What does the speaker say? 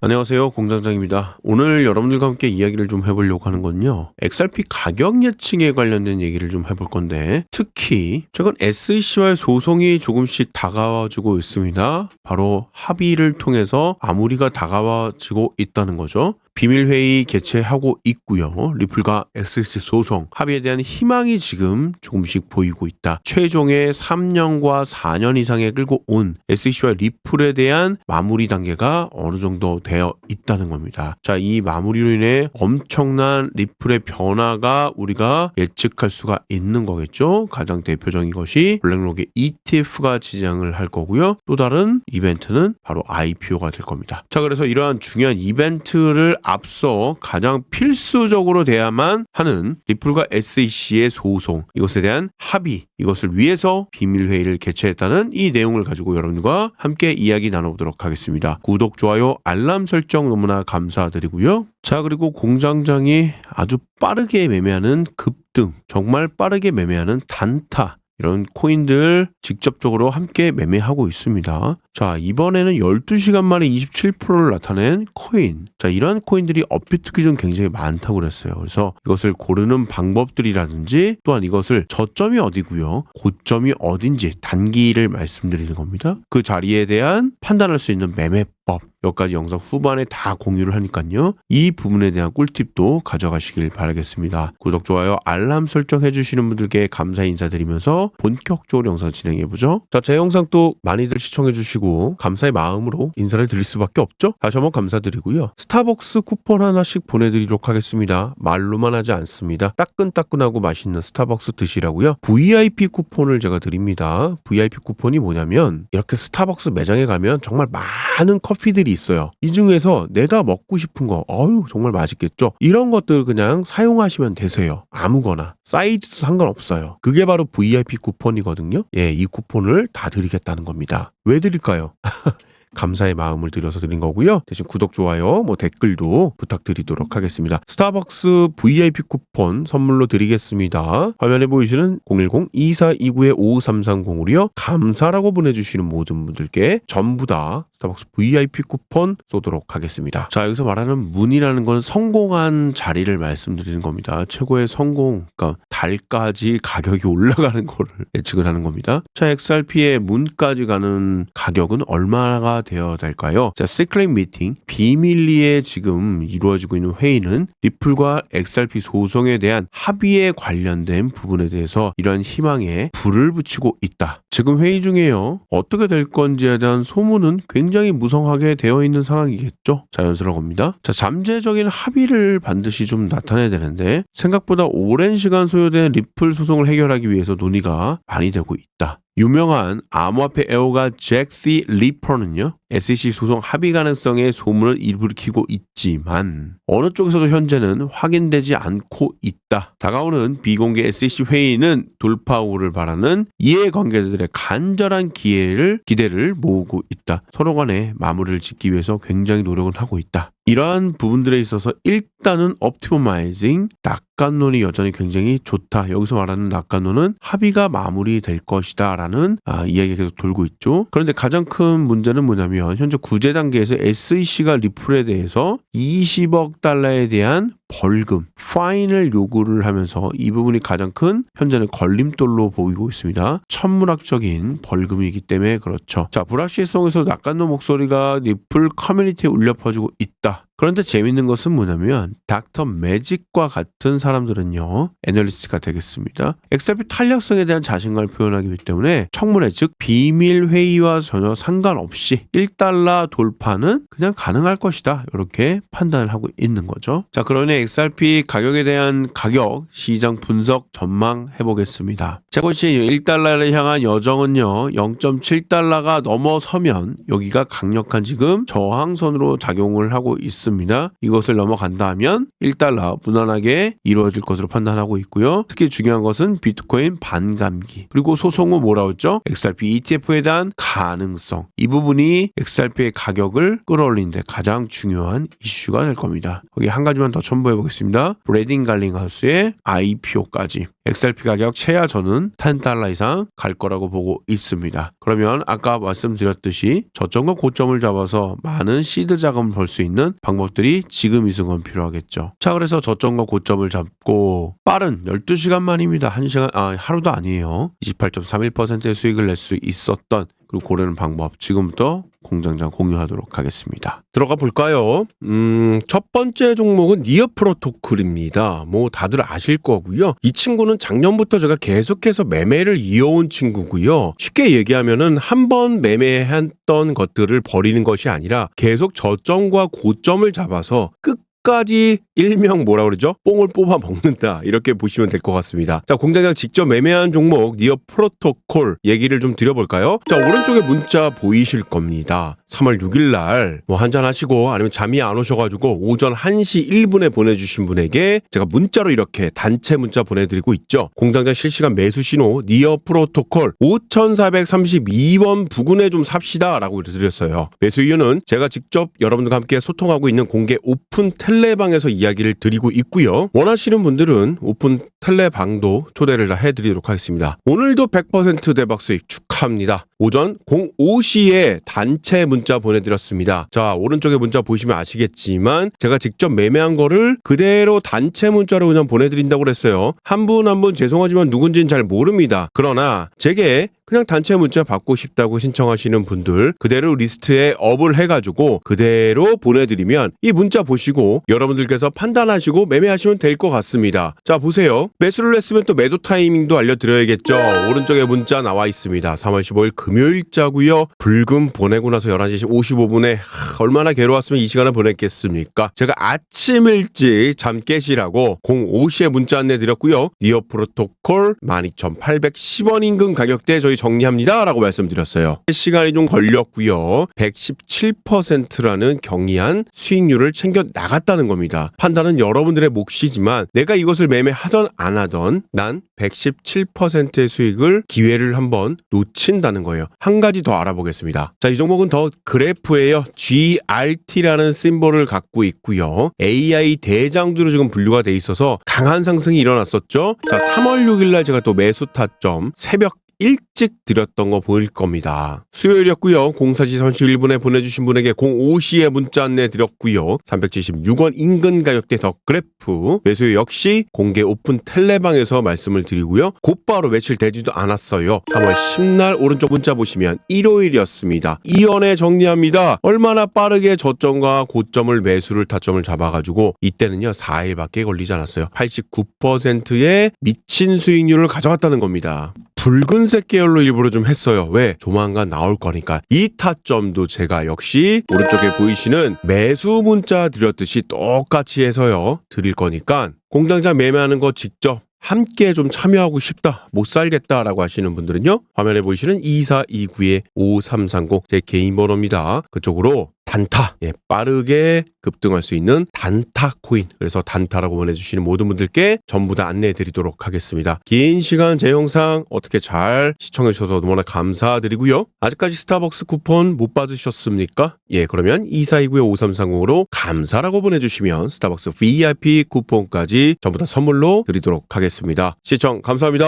안녕하세요. 공장장입니다. 오늘 여러분들과 함께 이야기를 좀 해보려고 하는 건요. XRP 가격 예측에 관련된 얘기를 좀 해볼 건데 특히 최근 SEC와의 소송이 조금씩 다가와지고 있습니다. 바로 합의를 통해서 마무리가 다가와지고 있다는 거죠 비밀회의 개최하고 있고요. 리플과 SEC 소송 합의에 대한 희망이 지금 조금씩 보이고 있다. 최종의 3년과 4년 이상에 끌고 온 SEC와 리플에 대한 마무리 단계가 어느 정도 되어 있다는 겁니다. 자, 이 마무리로 인해 엄청난 리플의 변화가 우리가 예측할 수가 있는 거겠죠. 가장 대표적인 것이 블랙록의 ETF가 지정을 할 거고요. 또 다른 이벤트는 바로 IPO가 될 겁니다. 자, 그래서 이러한 중요한 이벤트를 앞서 가장 필수적으로 돼야만 하는 리플과 SEC의 소송 이것에 대한 합의 이것을 위해서 비밀 회의를 개최했다는 이 내용을 가지고 여러분과 함께 이야기 나눠보도록 하겠습니다. 구독, 좋아요, 알람 설정 너무나 감사드리고요. 자 그리고 공장장이 아주 빠르게 매매하는 급 등 정말 빠르게 매매하는 단타 이런 코인들 직접적으로 함께 매매하고 있습니다. 자, 이번에는 12시간 만에 27%를 나타낸 코인. 자, 이러한 코인들이 업비트 기준 굉장히 많다고 그랬어요. 그래서 이것을 고르는 방법들이라든지 또한 이것을 저점이 어디고요. 고점이 어딘지 단기를 말씀드리는 겁니다. 그 자리에 대한 판단할 수 있는 매매법 몇 가지 영상 후반에 다 공유를 하니까요. 이 부분에 대한 꿀팁도 가져가시길 바라겠습니다. 구독, 좋아요, 알람 설정 해 주시는 분들께 감사 인사드리면서 본격적으로 영상 진행해 보죠. 자, 제 영상 또 많이들 시청해 주시고 감사의 마음으로 인사를 드릴 수밖에 없죠. 다시 한번 감사드리고요. 스타벅스 쿠폰 하나씩 보내드리도록 하겠습니다. 말로만 하지 않습니다. 따끈따끈하고 맛있는 스타벅스 드시라고요. VIP 쿠폰을 제가 드립니다. VIP 쿠폰이 뭐냐면 이렇게 스타벅스 매장에 가면 정말 많은 커피들이 있어요. 이 중에서 내가 먹고 싶은 거, 어유 정말 맛있겠죠? 이런 것들 그냥 사용하시면 되세요. 아무거나. 사이즈도 상관없어요. 그게 바로 VIP 쿠폰이거든요. 예, 이 쿠폰을 다 드리겠다는 겁니다. 왜 드릴까요? 감사의 마음을 들여서 드린 거고요. 대신 구독, 좋아요, 뭐 댓글도 부탁드리도록 하겠습니다. 스타벅스 VIP 쿠폰 선물로 드리겠습니다. 화면에 보이시는 010-2429-5330으로요. 감사라고 보내주시는 모든 분들께 전부 다 스타벅스 VIP 쿠폰 쏘도록 하겠습니다. 자, 여기서 말하는 문이라는 건 성공한 자리를 말씀드리는 겁니다. 최고의 성공, 그러니까 달까지 가격이 올라가는 거를 예측을 하는 겁니다. 자, XRP의 문까지 가는 가격은 얼마가 되어야 될까요? 자, 시크릿 미팅, 비밀리에 지금 이루어지고 있는 회의는 리플과 XRP 소송에 대한 합의에 관련된 부분에 대해서 이러한 희망에 불을 붙이고 있다. 지금 회의 중에요. 어떻게 될 건지에 대한 소문은 굉장히 무성하게 되어 있는 상황이겠죠? 자연스러운 겁니다. 자, 잠재적인 합의를 반드시 좀 나타내야 되는데 생각보다 오랜 시간 소요된 리플 소송을 해결하기 위해서 논의가 많이 되고 있 다. 유명한 암호화폐 애호가 잭시 리퍼는요. SEC 소송 합의 가능성의 소문을 일부키고 있지만 어느 쪽에서도 현재는 확인되지 않고 있다. 다가오는 비공개 SEC 회의는 돌파오를 바라는 이해관계자들의 간절한 기회를 기대를 모으고 있다. 서로 간에 마무리를 짓기 위해서 굉장히 노력을 하고 있다. 이러한 부분들에 있어서 일단은 옵티머마이징 낙관론이 여전히 굉장히 좋다. 여기서 말하는 낙관론은 합의가 마무리될 것이다 라는 아, 이야기가 계속 돌고 있죠. 그런데 가장 큰 문제는 뭐냐면 현재 구제 단계에서 SEC가 리플에 대해서 20억 달러에 대한 벌금, 파인을 요구를 하면서 이 부분이 가장 큰 현재는 걸림돌로 보이고 있습니다. 천문학적인 벌금이기 때문에 그렇죠. 자, 불확실성에서 낙관론 목소리가 리플 커뮤니티에 울려 퍼지고 있다. 그런데 재밌는 것은 뭐냐면 닥터 매직과 같은 사람들은요 애널리스트가 되겠습니다. XRP 탄력성에 대한 자신감을 표현하기 때문에 청문회 즉 비밀 회의와 전혀 상관없이 1달러 돌파는 그냥 가능할 것이다 이렇게 판단을 하고 있는 거죠. 자 그러니 XRP 가격에 대한 가격 시장 분석 전망 해 보겠습니다. 제것이 1달러를 향한 여정은요 0.7달러가 넘어서면 여기가 강력한 지금 저항선으로 작용을 하고 있습니다. 있습니다. 이것을 넘어간다 하면 1달러 무난하게 이루어질 것으로 판단하고 있고요. 특히 중요한 것은 비트코인 반감기 그리고 소송 후 뭐라 했죠? XRP ETF에 대한 가능성 이 부분이 XRP의 가격을 끌어올리는데 가장 중요한 이슈가 될 겁니다. 거기 한 가지만 더 첨부해 보겠습니다. 브레딩 갈링하우스의 IPO까지 XRP 가격 최하 저는 10달러 이상 갈 거라고 보고 있습니다. 그러면 아까 말씀드렸듯이 저점과 고점을 잡아서 많은 시드 자금을 벌 수 있는 방법 들이 지금 이 순간 필요하겠죠. 자, 그래서 저점과 고점을 잡고 빠른 12시간 만입니다. 1시간, 아, 하루도 아니에요. 28.31%의 수익을 낼 수 있었던 그리고 고르는 방법 지금부터 공장장 공유하도록 하겠습니다. 들어가 볼까요? 음, 첫 번째 종목은 니어 프로토콜입니다. 뭐 다들 아실 거고요. 이 친구는 작년부터 제가 계속해서 매매를 이어온 친구고요. 쉽게 얘기하면은 한 번 매매했던 것들을 버리는 것이 아니라 계속 저점과 고점을 잡아서 끝 까지 일명 뭐라 그러죠? 뽕을 뽑아 먹는다 이렇게 보시면 될 것 같습니다. 자 공장장 직접 매매한 종목 니어 프로토콜 얘기를 좀 드려볼까요? 자 오른쪽에 문자 보이실 겁니다. 3월 6일 날 뭐 한잔 하시고 아니면 잠이 안 오셔가지고 오전 1시 1분에 보내주신 분에게 제가 문자로 이렇게 단체 문자 보내드리고 있죠. 공장장 실시간 매수 신호 니어 프로토콜 5,432원 부근에 좀 삽시다라고 드렸어요. 매수 이유는 제가 직접 여러분들과 함께 소통하고 있는 공개 오픈 텔레방에서 이야기를 드리고 있고요. 원하시는 분들은 오픈 텔레방도 초대를 다 해드리도록 하겠습니다. 오늘도 100% 대박 수익 축하합니다. 오전 05시에 단체 문자 보내드렸습니다. 자 오른쪽에 문자 보시면 아시겠지만 제가 직접 매매한 거를 그대로 단체 문자로 그냥 보내드린다고 그랬어요. 한 분 한분 죄송하지만 누군지는 잘 모릅니다. 그러나 제게 그냥 단체 문자 받고 싶다고 신청하시는 분들 그대로 리스트에 업을 해가지고 그대로 보내드리면 이 문자 보시고 여러분들께서 판단하시고 매매하시면 될 것 같습니다. 자 보세요. 매수를 했으면 또 매도 타이밍도 알려드려야겠죠. 오른쪽에 문자 나와 있습니다. 3월 15일 금요일자고요. 불금 보내고 나서 11시 55분에 얼마나 괴로웠으면 이 시간을 보냈겠습니까? 제가 아침 일찍 잠 깨시라고 05시에 문자 안내 드렸고요. 니어 프로토콜 12,810원 인근 가격대 저희 정리합니다. 라고 말씀드렸어요. 시간이 좀 걸렸고요. 117%라는 경이한 수익률을 챙겨 나갔다는 겁니다. 판단은 여러분들의 몫이지만 내가 이것을 매매하던 안 하던 난 117%의 수익을 기회를 한번 놓친다는 거예요. 한 가지 더 알아보겠습니다. 자, 이 종목은 더 그래프예요. GRT라는 심볼을 갖고 있고요. AI 대장주로 지금 분류가 돼 있어서 강한 상승이 일어났었죠. 자, 3월 6일 날 제가 또 매수 타점 새벽 일찍 드렸던 거 보일 겁니다. 수요일이었고요. 04시 31분에 보내주신 분에게 05시에 문자 안내 드렸고요. 376원 인근 가격대 더 그래프 매수 역시 공개 오픈 텔레방에서 말씀을 드리고요. 곧바로 며칠 되지도 않았어요. 3월 10날 오른쪽 문자 보시면 일요일이었습니다. 이연에 정리합니다. 얼마나 빠르게 저점과 고점을 매수를 타점을 잡아가지고 이때는요 4일밖에 걸리지 않았어요. 89%의 미친 수익률을 가져갔다는 겁니다. 붉은 색 계열로 일부러 좀 했어요. 왜? 조만간 나올 거니까. 이 타점도 제가 역시 오른쪽에 보이시는 매수 문자 드렸듯이 똑같이 해서요. 드릴 거니까 공장장 매매하는 거 직접 함께 좀 참여하고 싶다, 못 살겠다라고 하시는 분들은요, 화면에 보이시는 2429의 5330, 제 개인 번호입니다. 그쪽으로 단타, 예, 빠르게 급등할 수 있는 단타 코인. 그래서 단타라고 보내주시는 모든 분들께 전부 다 안내해 드리도록 하겠습니다. 긴 시간 제 영상 어떻게 잘 시청해 주셔서 너무나 감사드리고요. 아직까지 스타벅스 쿠폰 못 받으셨습니까? 예, 그러면 2429의 5330으로 감사라고 보내주시면 스타벅스 VIP 쿠폰까지 전부 다 선물로 드리도록 하겠습니다. 시청 감사합니다.